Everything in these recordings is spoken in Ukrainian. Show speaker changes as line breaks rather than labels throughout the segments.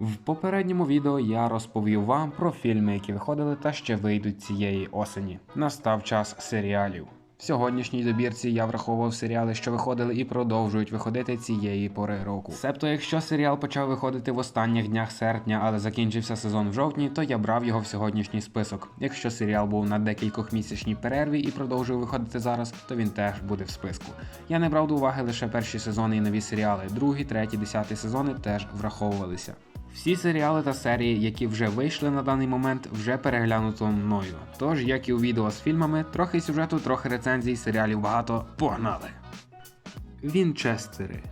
В попередньому відео я розповів вам про фільми, які виходили та ще вийдуть цієї осені. Настав час серіалів. В сьогоднішній добірці я враховував серіали, що виходили і продовжують виходити цієї пори року. Себто, якщо серіал почав виходити в останніх днях серпня, але закінчився сезон в жовтні, то я брав його в сьогоднішній список. Якщо серіал був на декількох місячній перерві і продовжує виходити зараз, то він теж буде в списку. Я не брав до уваги лише перші сезони і нові серіали. Другі, треті, десяті сезони теж враховувалися. Всі серіали та серії, які вже вийшли на даний момент, вже переглянуто мною. Тож, як і у відео з фільмами, трохи сюжету, трохи рецензій, серіалів багато. Погнали! Вінчестери.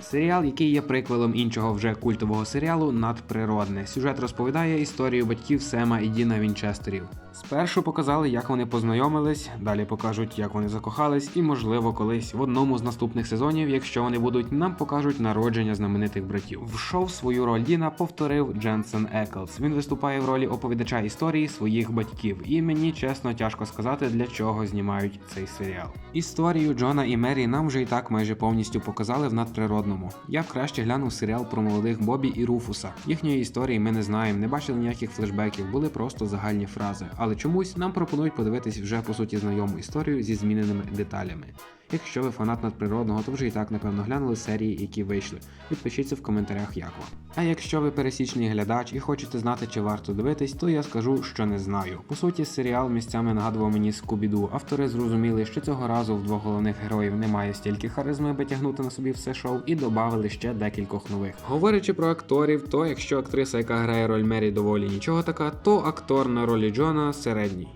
Серіал, який є приквелом іншого вже культового серіалу Надприродне. Сюжет розповідає історію батьків Сема і Діна Вінчестерів. Спершу показали, як вони познайомились, далі покажуть, як вони закохались, і, можливо, колись в одному з наступних сезонів, якщо вони будуть, нам покажуть народження знаменитих братів. В шоу свою роль Діна повторив Дженсен Еклс. Він виступає в ролі оповідача історії своїх батьків, і мені чесно тяжко сказати, для чого знімають цей серіал. Історію Джона і Мері нам вже і так майже повністю показали в надприродному. Я б краще глянув серіал про молодих Бобі і Руфуса. Їхньої історії ми не знаємо, не бачили ніяких флешбеків, були просто загальні фрази. Але чомусь нам пропонують подивитись вже по суті знайому історію зі зміненими деталями. Якщо ви фанат надприродного, то вже і так напевно глянули серії, які вийшли. Відпишіться в коментарях, як вам. А якщо ви пересічний глядач і хочете знати, чи варто дивитись, то я скажу, що не знаю. По суті, серіал місцями нагадував мені Скубіду. Автори зрозуміли, що цього разу в двох головних героїв немає стільки харизми, аби тягнути на собі все шоу, і додали ще декількох нових. Говорячи про акторів, то якщо актриса, яка грає роль Мері, доволі нічого така, то актор на ролі Джона середній.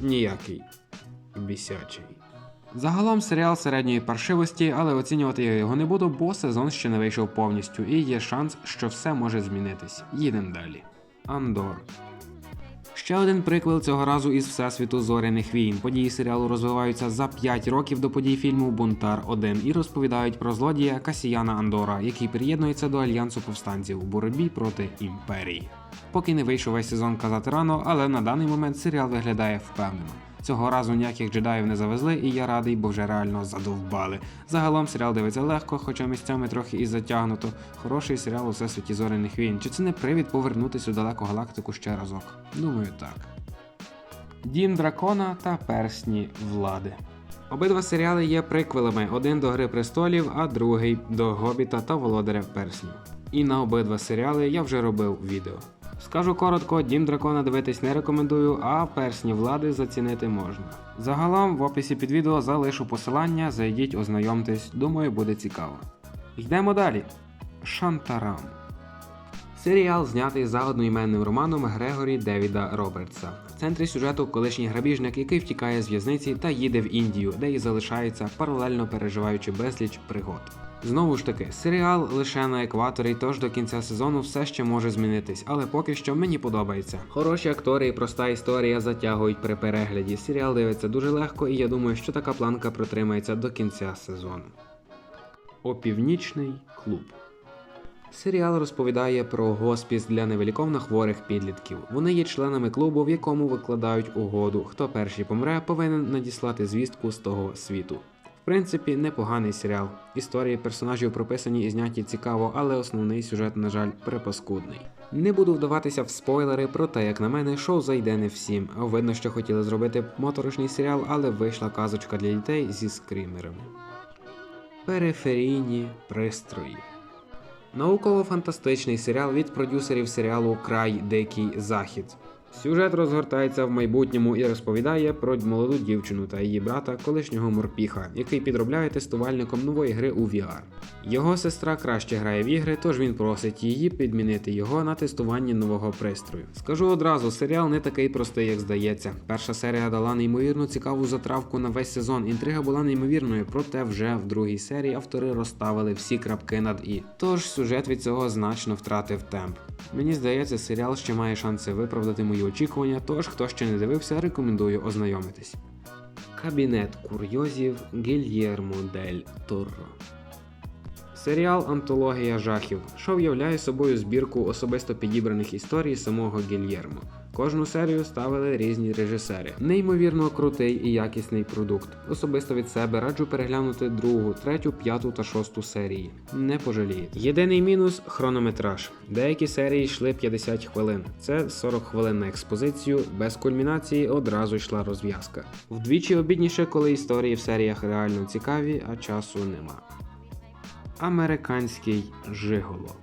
Ніякий. Бісячий. Загалом серіал середньої паршивості, але оцінювати я його не буду, бо сезон ще не вийшов повністю, і є шанс, що все може змінитись. Їдемо далі. Андор. Ще один приквел цього разу із Всесвіту Зоряних війн. Події серіалу розвиваються за 5 років до подій фільму Бунтар 1 і розповідають про злодія Касіяна Андора, який приєднується до альянсу повстанців у боротьбі проти імперії. Поки не вийшов весь сезон казати рано, але на даний момент серіал виглядає впевнено. Цього разу ніяких джедаїв не завезли, і я радий, бо вже реально задовбали. Загалом серіал дивиться легко, хоча місцями трохи і затягнуто. Хороший серіал у всесвіті зоряних війн. Чи це не привід повернутися у далеку галактику ще разок? Думаю, так. Дім дракона та персні влади. Обидва серіали є приквелами: один до Гри престолів, а другий до Гобіта та Володаря перснів. І на обидва серіали я вже робив відео. Скажу коротко, дім дракона дивитись не рекомендую, а персні влади зацінити можна. Загалом в описі під відео залишу посилання, зайдіть, ознайомтесь, думаю, буде цікаво. Йдемо далі. Шантарам. Серіал знятий за одноіменним романом Грегорі Девіда Робертса. В центрі сюжету колишній грабіжник, який втікає з в'язниці та їде в Індію, де і залишається, паралельно переживаючи безліч пригод. Знову ж таки, серіал лише на екваторі, тож до кінця сезону все ще може змінитись, але поки що мені подобається. Хороші актори і проста історія затягують при перегляді. Серіал дивиться дуже легко, і я думаю, що така планка протримається до кінця сезону. Опівнічний клуб. Серіал розповідає про госпіс для невиліковно хворих підлітків. Вони є членами клубу, в якому викладають угоду. Хто перший помре, повинен надіслати звістку з того світу. Принципі, непоганий серіал. Історії персонажів прописані і зняті цікаво, але основний сюжет, на жаль, припаскудний. Не буду вдаватися в спойлери, проте, як на мене, шоу зайде не всім. Видно, що хотіли зробити моторошний серіал, але вийшла казочка для дітей зі скримерами. Периферійні пристрої. Науково-фантастичний серіал від продюсерів серіалу Край Дикий Захід. Сюжет розгортається в майбутньому і розповідає про молоду дівчину та її брата, колишнього морпіха, який підробляє тестувальником нової гри у VR. Його сестра краще грає в ігри, тож він просить її підмінити його на тестуванні нового пристрою. Скажу одразу, серіал не такий простий, як здається. Перша серія дала неймовірно цікаву затравку на весь сезон. Інтрига була неймовірною, проте вже в другій серії автори розставили всі крапки над і. Тож сюжет від цього значно втратив темп. Мені здається, серіал ще має шанси виправдати мої очікування, тож хто ще не дивився, рекомендую ознайомитись. Кабінет курйозів Гільєрмо Дель Торро. Серіал Антологія жахів, що виявляє собою збірку особисто підібраних історій самого Гільєрмо. Кожну серію ставили різні режисери. Неймовірно крутий і якісний продукт. Особисто від себе раджу переглянути другу, третю, п'яту та шосту серії. Не пожалієте. Єдиний мінус хронометраж. Деякі серії йшли 50 хвилин. Це 40 хвилин на експозицію, без кульмінації одразу йшла розв'язка. Вдвічі обідніше, коли історії в серіях реально цікаві, а часу нема. Американський Жиголо.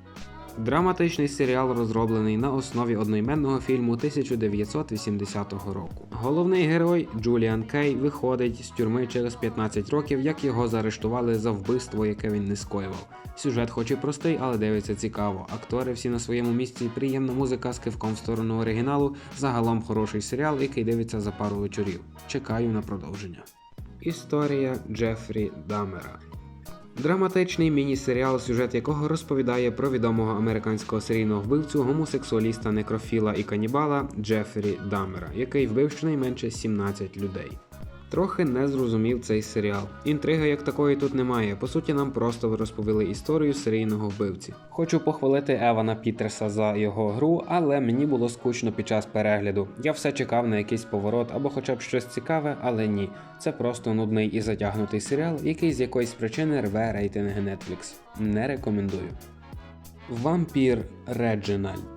Драматичний серіал розроблений на основі одноіменного фільму 1980 року. Головний герой Джуліан Кей виходить з тюрми через 15 років, як його заарештували за вбивство, яке він не скоював. Сюжет хоч і простий, але дивиться цікаво. Актори всі на своєму місці, приємна музика з кивком в сторону оригіналу. Загалом хороший серіал, який дивиться за пару вечорів. Чекаю на продовження. Історія Джефрі Дамера. Драматичний міні-серіал, сюжет якого розповідає про відомого американського серійного вбивцю, гомосексуаліста, некрофіла і канібала Джефрі Дамера, який вбив щонайменше 17 людей. Трохи не зрозумів цей серіал. Інтриги як такої тут немає. По суті, нам просто розповіли історію серійного вбивці. Хочу похвалити Евана Пітерса за його гру, але мені було скучно під час перегляду. Я все чекав на якийсь поворот або хоча б щось цікаве, але ні. Це просто нудний і затягнутий серіал, який з якоїсь причини рве рейтинги Netflix. Не рекомендую. Вампір Реджинальд.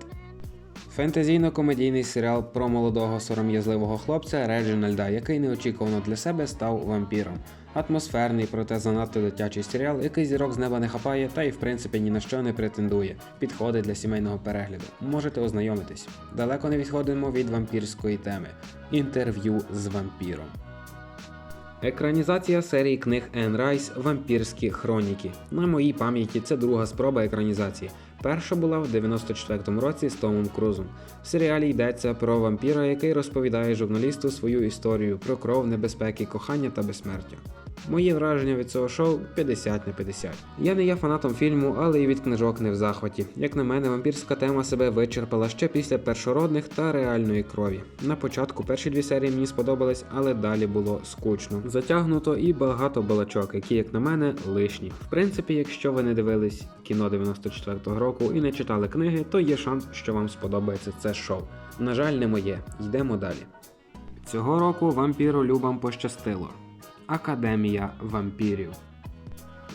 Фентезійно-комедійний серіал про молодого сором'язливого хлопця Реджинальда, який неочікувано для себе став вампіром. Атмосферний, проте занадто дитячий серіал, який зірок з неба не хапає та й в принципі ні на що не претендує. Підходить для сімейного перегляду. Можете ознайомитись. Далеко не відходимо від вампірської теми. Інтерв'ю з вампіром. Екранізація серії книг Енн Райс Вампірські хроніки. На моїй пам'яті це друга спроба екранізації. Перша була в 94-му році з Томом Крузом. В серіалі йдеться про вампіра, який розповідає журналісту свою історію про кров, небезпеки, кохання та безсмертя. Мої враження від цього шоу 50 на 50. Я не є фанатом фільму, але і від книжок не в захваті. Як на мене, вампірська тема себе вичерпала ще після першородних та реальної крові. На початку перші дві серії мені сподобались, але далі було скучно. Затягнуто і багато балачок, які, як на мене, лишні. В принципі, якщо ви не дивились кіно 94-го року і не читали книги, то є шанс, що вам сподобається це шоу. На жаль, не моє. Йдемо далі. Цього року вампіру Любам пощастило. Академія вампірів.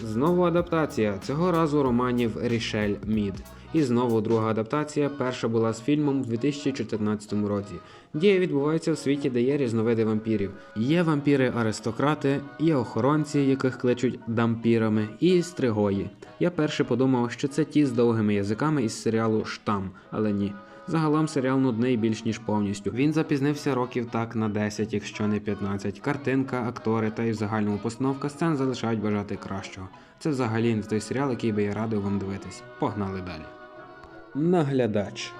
Знову адаптація. Цього разу романів Рішель Мід. І знову друга адаптація. Перша була з фільмом в 2014 році. Дія відбувається в світі, де є різновиди вампірів. Є вампіри-аристократи, є охоронці, яких кличуть дампірами, і стригої. Я перше подумав, що це ті з довгими язиками із серіалу Штам, але ні. Загалом серіал нудний більш ніж повністю. Він запізнився років так на 10, якщо не 15. Картинка, актори та й в загальному постановка сцен залишають бажати кращого. Це взагалі не той серіал, який би я радив вам дивитись. Погнали далі. Наглядач.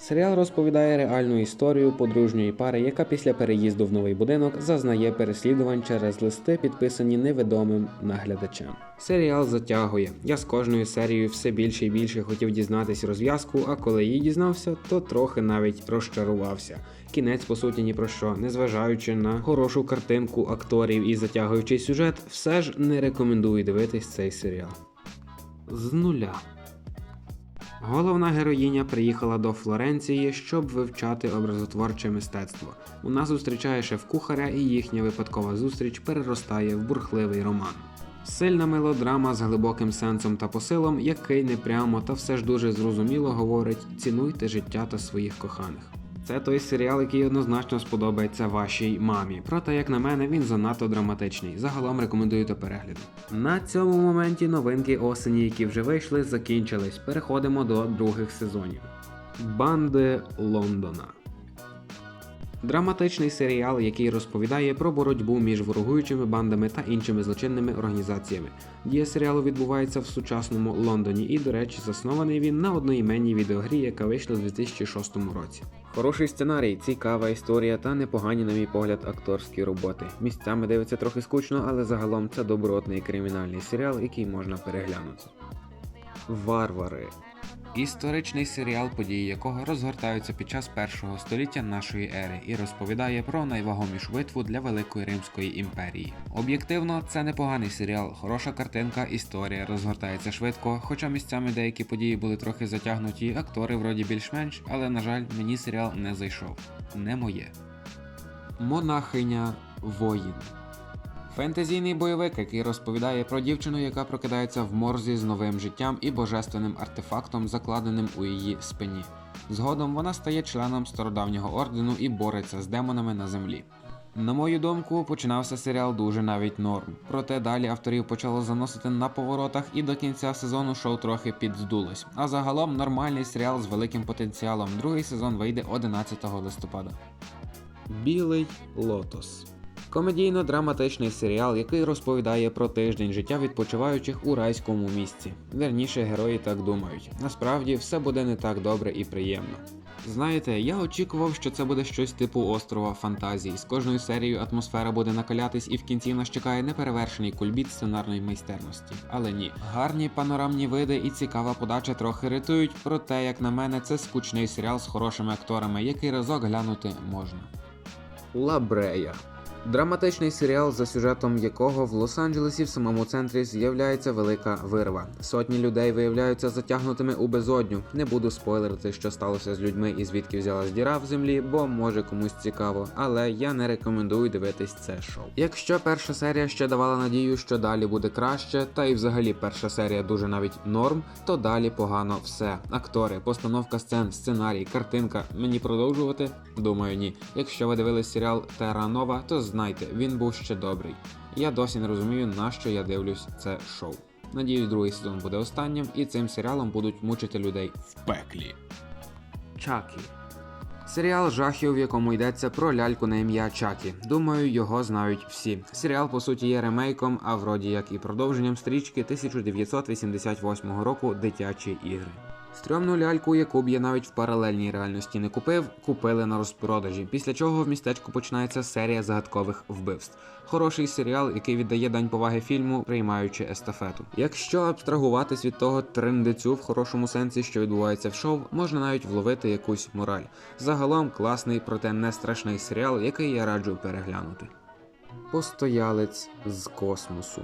Серіал розповідає реальну історію подружньої пари, яка після переїзду в новий будинок зазнає переслідувань через листи, підписані невідомим наглядачем. Серіал затягує. Я з кожною серією все більше і більше хотів дізнатись розв'язку, а коли її дізнався, то трохи навіть розчарувався. Кінець, по суті, ні про що, незважаючи на хорошу картинку акторів і затягуючий сюжет, все ж не рекомендую дивитись цей серіал. З нуля. Головна героїня приїхала до Флоренції, щоб вивчати образотворче мистецтво. Вона зустрічає шеф-кухаря, і їхня випадкова зустріч переростає в бурхливий роман. Сильна мелодрама з глибоким сенсом та посилом, який непрямо та все ж дуже зрозуміло говорить: цінуйте життя та своїх коханих. Це той серіал, який однозначно сподобається вашій мамі. Проте, як на мене, він занадто драматичний. Загалом рекомендую до перегляду. На цьому моменті новинки осені, які вже вийшли, закінчились. Переходимо до других сезонів. Банди Лондона. Драматичний серіал, який розповідає про боротьбу між ворогуючими бандами та іншими злочинними організаціями. Дія серіалу відбувається в сучасному Лондоні, і, до речі, заснований він на одноіменній відеогрі, яка вийшла у 2006 році. Хороший сценарій, цікава історія та непогані, на мій погляд, акторські роботи. Місцями дивиться трохи скучно, але загалом це добротний кримінальний серіал, який можна переглянути. Варвари. Історичний серіал, події якого розгортаються під час першого століття нашої ери і розповідає про найвагомішу битву для Великої Римської імперії. Об'єктивно, це непоганий серіал, хороша картинка, історія розгортається швидко, хоча місцями деякі події були трохи затягнуті, актори вроді більш-менш, але на жаль, мені серіал не зайшов. Не моє. Монахиня воїн. Фентезійний бойовик, який розповідає про дівчину, яка прокидається в морзі з новим життям і божественним артефактом, закладеним у її спині. Згодом вона стає членом стародавнього ордену і бореться з демонами на землі. На мою думку, починався серіал дуже навіть норм. Проте далі авторів почало заносити на поворотах, і до кінця сезону шоу трохи підздулось. А загалом нормальний серіал з великим потенціалом. Другий сезон вийде 11 листопада. Білий лотос. Комедійно-драматичний серіал, який розповідає про тиждень життя відпочиваючих у райському місці. Верніше герої так думають. Насправді все буде не так добре і приємно. Знаєте, я очікував, що це буде щось типу острова фантазій. З кожною серією атмосфера буде накалятись, і в кінці нас чекає неперевершений кульбіт сценарної майстерності. Але ні, гарні панорамні види і цікава подача трохи рятують, проте, як на мене, це скучний серіал з хорошими акторами, який разок глянути можна. Лабрея. Драматичний серіал, за сюжетом якого в Лос-Анджелесі в самому центрі з'являється велика вирва. Сотні людей виявляються затягнутими у безодню. Не буду спойлерити, що сталося з людьми і звідки взялась діра в землі, бо може комусь цікаво, але я не рекомендую дивитись це шоу. Якщо перша серія ще давала надію, що далі буде краще, та й взагалі перша серія дуже навіть норм, то далі погано все. Актори, постановка сцен, сценарій, картинка. Мені продовжувати? Думаю, ні. Якщо ви дивились серіал Терра Нова, то знайте, він був ще добрий. Я досі не розумію, на що я дивлюсь це шоу. Надіюсь, другий сезон буде останнім, і цим серіалом будуть мучити людей в пеклі. Чакі. Серіал жахів, в якому йдеться про ляльку на ім'я Чакі. Думаю, його знають всі. Серіал, по суті, є ремейком, а вроді як і продовженням стрічки 1988 року Дитячі ігри. Стрьомну ляльку, яку б я навіть в паралельній реальності не купив, купили на розпродажі, після чого в містечку починається серія загадкових вбивств. Хороший серіал, який віддає дань поваги фільму, приймаючи естафету. Якщо абстрагуватись від того трендецю в хорошому сенсі, що відбувається в шоу, можна навіть вловити якусь мораль. Загалом класний, проте не страшний серіал, який я раджу переглянути. Постоялець з космосу.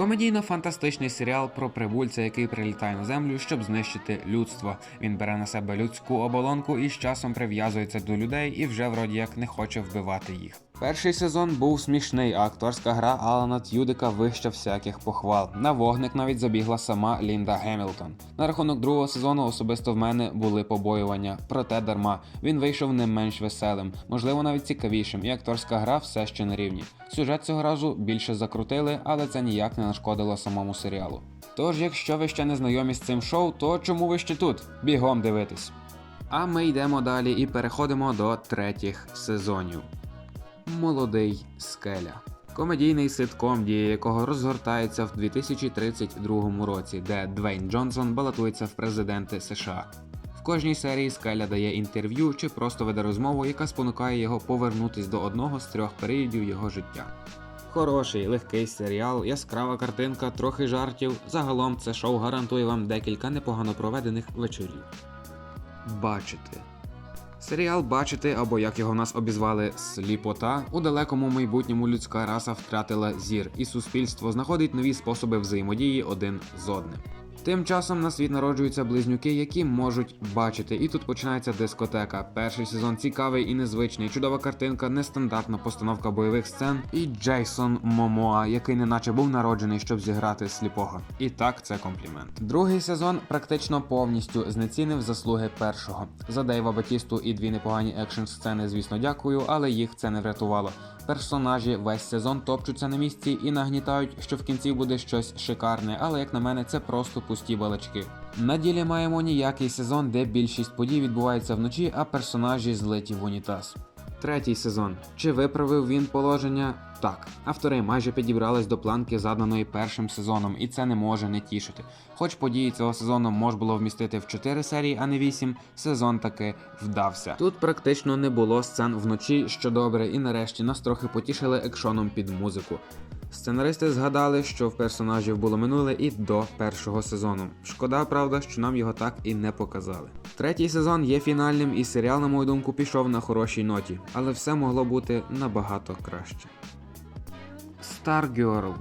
Комедійно-фантастичний серіал про прибульця, який прилітає на землю, щоб знищити людство. Він бере на себе людську оболонку і з часом прив'язується до людей і вже вроді як не хоче вбивати їх. Перший сезон був смішний, а акторська гра Алана Т'юдика вища всяких похвал. На вогник навіть забігла сама Лінда Гемілтон. На рахунок другого сезону особисто в мене були побоювання, проте дарма. Він вийшов не менш веселим, можливо, навіть цікавішим, і акторська гра все ще на рівні. Сюжет цього разу більше закрутили, але це ніяк не нашкодило самому серіалу. Тож, якщо ви ще не знайомі з цим шоу, то чому ви ще тут? Бігом дивитись. А ми йдемо далі і переходимо до третіх сезонів. Молодий скеля. Комедійний ситком, дія якого розгортається в 2032 році, де Двейн Джонсон балотується в президенти США. В кожній серії скеля дає інтерв'ю чи просто веде розмову, яка спонукає його повернутись до одного з трьох періодів його життя. Хороший, легкий серіал, яскрава картинка, трохи жартів. Загалом це шоу гарантує вам декілька непогано проведених вечорів. Бачити. Серіал Бачити, або як його в нас обізвали сліпота, у далекому майбутньому людська раса втратила зір, і суспільство знаходить нові способи взаємодії один з одним. Тим часом на світ народжуються близнюки, які можуть бачити, і тут починається дискотека. Перший сезон цікавий і незвичний, чудова картинка, нестандартна постановка бойових сцен, і Джейсон Момоа, який неначе був народжений, щоб зіграти сліпого. І так, це комплімент. Другий сезон практично повністю знецінив заслуги першого. За Дейва Батісту і дві непогані екшн сцени, звісно, дякую, але їх це не врятувало. Персонажі весь сезон топчуться на місці і нагнітають, що в кінці буде щось шикарне, але як на мене, це просто пусті балачки. На ділі маємо ніякий сезон, де більшість подій відбувається вночі, а персонажі злиті в унітаз. Третій сезон. Чи виправив він положення? Так, автори майже підібрались до планки, заданої першим сезоном, і це не може не тішити. Хоч події цього сезону можна було вмістити в 4 серії, а не 8, сезон таки вдався. Тут практично не було сцен вночі, що добре, і нарешті нас трохи потішили екшоном під музику. Сценаристи згадали, що в персонажів було минуле і до першого сезону. Шкода, правда, що нам його так і не показали. Третій сезон є фінальним, і серіал, на мою думку, пішов на хорошій ноті, але все могло бути набагато краще. Stargirl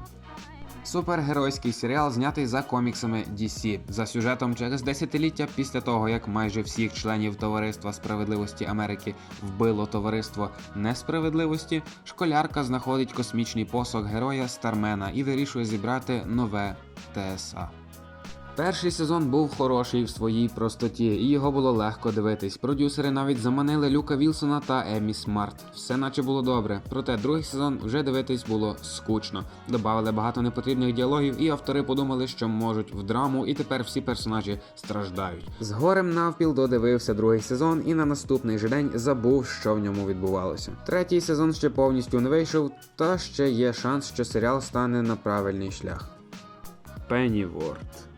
Супергеройський серіал знятий за коміксами DC, за сюжетом через десятиліття після того, як майже всіх членів Товариства Справедливості Америки вбило товариство несправедливості, школярка знаходить космічний посох героя Стармена і вирішує зібрати нове ТСА. Перший сезон був хороший в своїй простоті, і його було легко дивитись. Продюсери навіть заманили Люка Вілсона та Емі Смарт. Все наче було добре. Проте другий сезон вже дивитись було скучно. Добавили багато непотрібних діалогів, і автори подумали, що можуть в драму, і тепер всі персонажі страждають. З горем навпіл додивився другий сезон, і на наступний же день забув, що в ньому відбувалося. Третій сезон ще повністю не вийшов, та ще є шанс, що серіал стане на правильний шлях. Пенніворд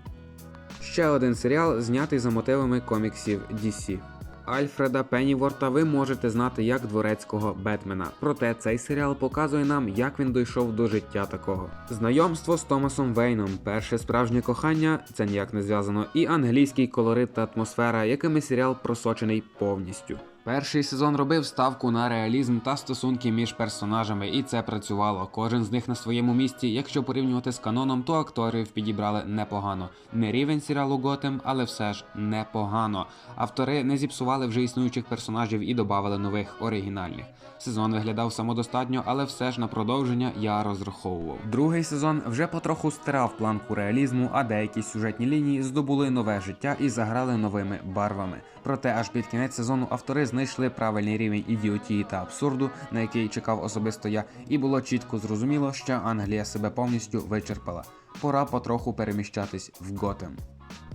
Ще один серіал, знятий за мотивами коміксів DC. Альфреда Пенніворта ви можете знати як дворецького Бетмена. Проте цей серіал показує нам, як він дійшов до життя такого. Знайомство з Томасом Вейном, перше справжнє кохання, це ніяк не зв'язано, і англійський колорит та атмосфера, якими серіал просочений повністю. Перший сезон робив ставку на реалізм та стосунки між персонажами, і це працювало. Кожен з них на своєму місці. Якщо порівнювати з каноном, то акторів підібрали непогано. Не рівень серіалу Готем, але все ж непогано. Автори не зіпсували вже існуючих персонажів і додавали нових оригінальних. Сезон виглядав самодостатньо, але все ж на продовження я розраховував. Другий сезон вже потроху стирав планку реалізму, а деякі сюжетні лінії здобули нове життя і заграли новими барвами. Проте аж під кінець сезону автори знайшли правильний рівень ідіотії та абсурду, на який чекав особисто я, і було чітко зрозуміло, що Англія себе повністю вичерпала. Пора потроху переміщатись в Готем.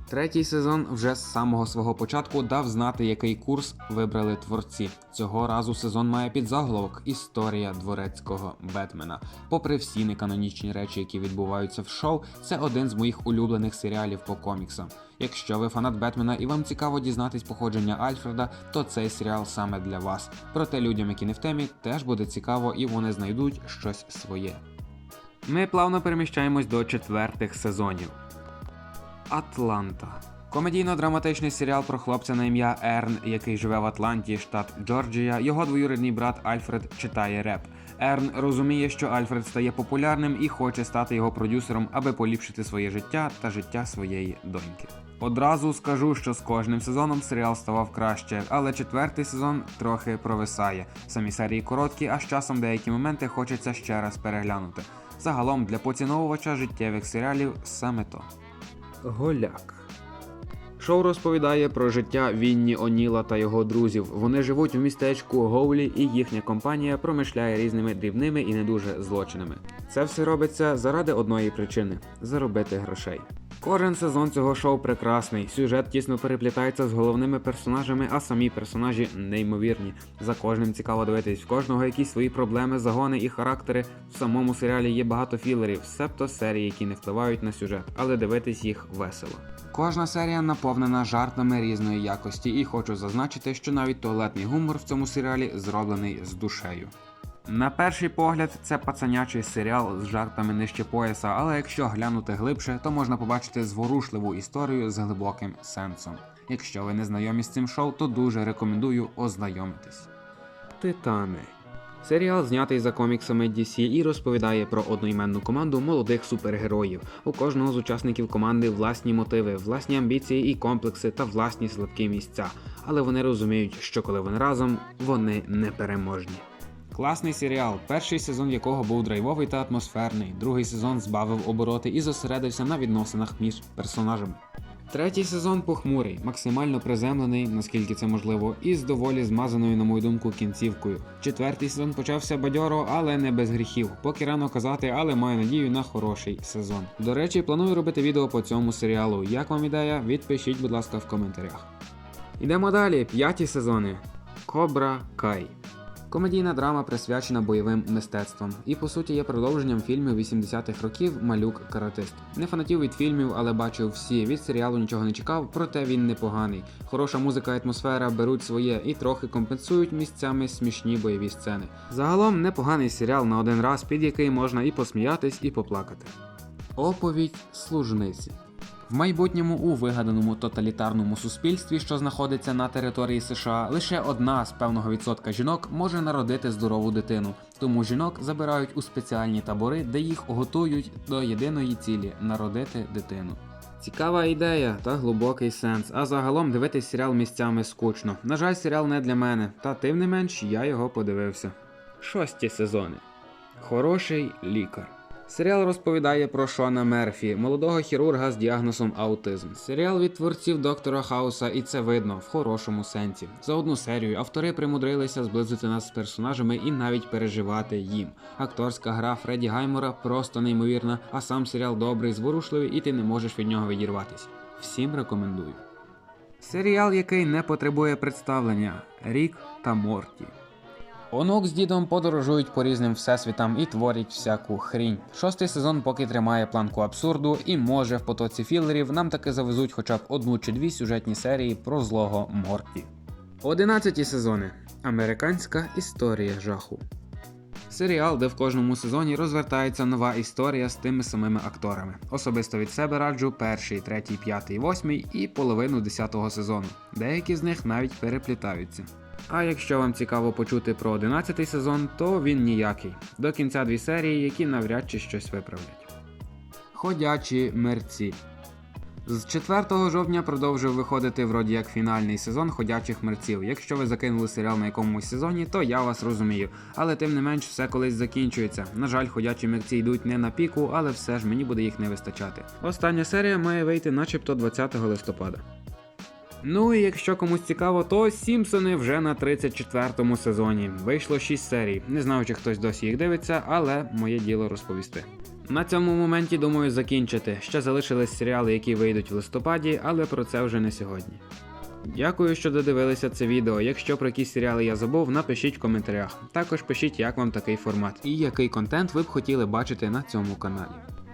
Третій сезон вже з самого свого початку дав знати, який курс вибрали творці. Цього разу сезон має підзаголовок Історія дворецького Бетмена. Попри всі неканонічні речі, які відбуваються в шоу, це один з моїх улюблених серіалів по коміксам. Якщо ви фанат Бетмена і вам цікаво дізнатись походження Альфреда, то цей серіал саме для вас. Проте людям, які не в темі, теж буде цікаво і вони знайдуть щось своє. Ми плавно переміщаємось до четвертих сезонів. Атланта. Комедійно-драматичний серіал про хлопця на ім'я Ерн, який живе в Атланті, штат Джорджія. Його двоюрідний брат Альфред читає реп. Ерн розуміє, що Альфред стає популярним і хоче стати його продюсером, аби поліпшити своє життя та життя своєї доньки. Одразу скажу, що з кожним сезоном серіал ставав краще, але четвертий сезон трохи провисає. Самі серії короткі, а з часом деякі моменти хочеться ще раз переглянути. Загалом для поціновувача життєвих серіалів саме то. Голяк. Шоу розповідає про життя Вінні Оніла та його друзів. Вони живуть в містечку Гоулі, і їхня компанія промишляє різними дрібними і не дуже злочинами. Це все робиться заради одної причини заробити грошей. Кожен сезон цього шоу прекрасний. Сюжет тісно переплітається з головними персонажами, а самі персонажі неймовірні. За кожним цікаво дивитись, в кожного якісь свої проблеми, загони і характери. В самому серіалі є багато філерів, себто серії, які не впливають на сюжет, але дивитись їх весело. Кожна серія наповнена жартами різної якості, і хочу зазначити, що навіть туалетний гумор в цьому серіалі зроблений з душею. На перший погляд, це пацанячий серіал з жартами нижче пояса, але якщо глянути глибше, то можна побачити зворушливу історію з глибоким сенсом. Якщо ви не знайомі з цим шоу, то дуже рекомендую ознайомитись. Титани. Серіал знятий за коміксами DC і розповідає про одноіменну команду молодих супергероїв. У кожного з учасників команди власні мотиви, власні амбіції і комплекси та власні слабкі місця. Але вони розуміють, що коли вони разом, вони непереможні. Класний серіал, перший сезон якого був драйвовий та атмосферний, другий сезон збавив обороти і зосередився на відносинах між персонажами. Третій сезон похмурий, максимально приземлений, наскільки це можливо, і з доволі змазаною, на мою думку, кінцівкою. Четвертий сезон почався бадьоро, але не без гріхів. Поки рано казати, але маю надію на хороший сезон. До речі, планую робити відео по цьому серіалу. Як вам ідея? Відпишіть, будь ласка, в коментарях. Ідемо далі. П'яті сезони. Кобра Кай. Комедійна драма присвячена бойовим мистецтвам і по суті є продовженням фільмів 80-х років Малюк каратист. Не фанатів від фільмів, але бачив всі. Від серіалу нічого не чекав, проте він непоганий. Хороша музика і атмосфера беруть своє і трохи компенсують місцями смішні бойові сцени. Загалом непоганий серіал на один раз, під який можна і посміятись, і поплакати. Оповідь служниці. В майбутньому у вигаданому тоталітарному суспільстві, що знаходиться на території США, лише одна з певного відсотка жінок може народити здорову дитину. Тому жінок забирають у спеціальні табори, де їх готують до єдиної цілі народити дитину. Цікава ідея та глибокий сенс. А загалом дивитись серіал місцями скучно. На жаль, серіал не для мене, та тим не менш я його подивився. Шості сезони. Хороший лікар. Серіал розповідає про Шона Мерфі, молодого хірурга з діагнозом аутизм. Серіал від творців доктора Хауса, і це видно в хорошому сенсі. За одну серію автори примудрилися зблизити нас з персонажами і навіть переживати їм. Акторська гра Фредді Гаймора просто неймовірна, а сам серіал добрий, зворушливий, і ти не можеш від нього відірватися. Всім рекомендую. Серіал, який не потребує представлення Рік та Морті. Онук з дідом подорожують по різним всесвітам і творять всяку хрінь. Шостий сезон поки тримає планку абсурду, і може в потоці філерів нам таки завезуть хоча б одну чи дві сюжетні серії про злого Морті. Одинадцяті сезони. Американська історія жаху. Серіал, де в кожному сезоні розвертається нова історія з тими самими акторами. Особисто від себе раджу перший, третій, п'ятий, восьмий і половину десятого сезону. Деякі з них навіть переплітаються. А якщо вам цікаво почути про 11 сезон, то він ніякий. До кінця дві серії, які навряд чи щось виправлять. Ходячі мерці. З 4 жовтня продовжив виходити вроді як фінальний сезон ходячих мерців. Якщо ви закинули серіал на якомусь сезоні, то я вас розумію. Але тим не менш все колись закінчується. На жаль, ходячі мерці йдуть не на піку, але все ж мені буде їх не вистачати. Остання серія має вийти начебто 20 листопада. Ну і якщо комусь цікаво, то Сімпсони вже на 34-му сезоні. Вийшло 6 серій. Не знаю, чи хтось досі їх дивиться, але моє діло розповісти. На цьому моменті думаю закінчити. Ще залишились серіали, які вийдуть в листопаді, але про це вже не сьогодні. Дякую, що додивилися це відео. Якщо про якісь серіали я забув, напишіть в коментарях. Також пишіть, як вам такий формат і який контент ви б хотіли бачити на цьому каналі.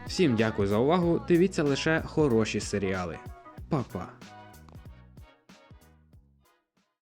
Всім дякую за увагу. Дивіться лише хороші серіали. Па-па!